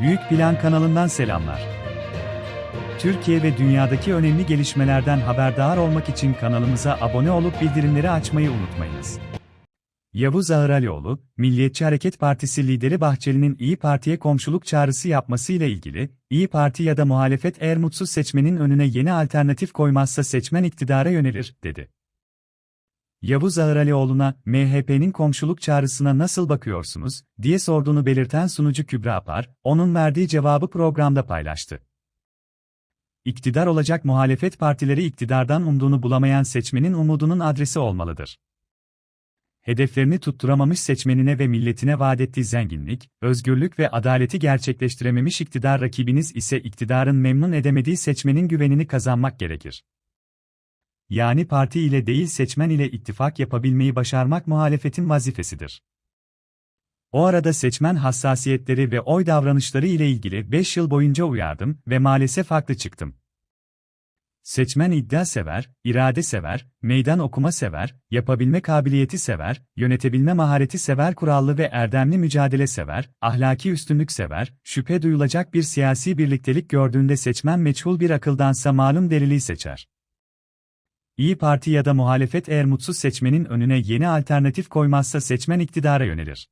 Büyük Plan kanalından selamlar. Türkiye ve dünyadaki önemli gelişmelerden haberdar olmak için kanalımıza abone olup bildirimleri açmayı unutmayınız. Yavuz Ağıralioğlu, Milliyetçi Hareket Partisi lideri Bahçeli'nin İyi Parti'ye komşuluk çağrısı yapmasıyla ilgili, İyi Parti ya da muhalefet eğer mutsuz seçmenin önüne yeni alternatif koymazsa seçmen iktidara yönelir, dedi. Yavuz Ağıralioğlu'na, MHP'nin komşuluk çağrısına nasıl bakıyorsunuz, diye sorduğunu belirten sunucu Kübra Apar, onun verdiği cevabı programda paylaştı. İktidar olacak muhalefet partileri iktidardan umduğunu bulamayan seçmenin umudunun adresi olmalıdır. Hedeflerini tutturamamış seçmenine ve milletine vaat ettiği zenginlik, özgürlük ve adaleti gerçekleştirememiş iktidar rakibiniz ise iktidarın memnun edemediği seçmenin güvenini kazanmak gerekir. Yani parti ile değil seçmen ile ittifak yapabilmeyi başarmak muhalefetin vazifesidir. O arada seçmen hassasiyetleri ve oy davranışları ile ilgili 5 yıl boyunca uyardım ve maalesef haklı çıktım. Seçmen iddia sever, irade sever, meydan okuma sever, yapabilme kabiliyeti sever, yönetebilme mahareti sever, kurallı ve erdemli mücadele sever, ahlaki üstünlük sever, şüphe duyulacak bir siyasi birliktelik gördüğünde seçmen meçhul bir akıldansa malum deliliği seçer. İyi Parti ya da muhalefet eğer mutsuz seçmenin önüne yeni alternatif koymazsa seçmen iktidara yönelir.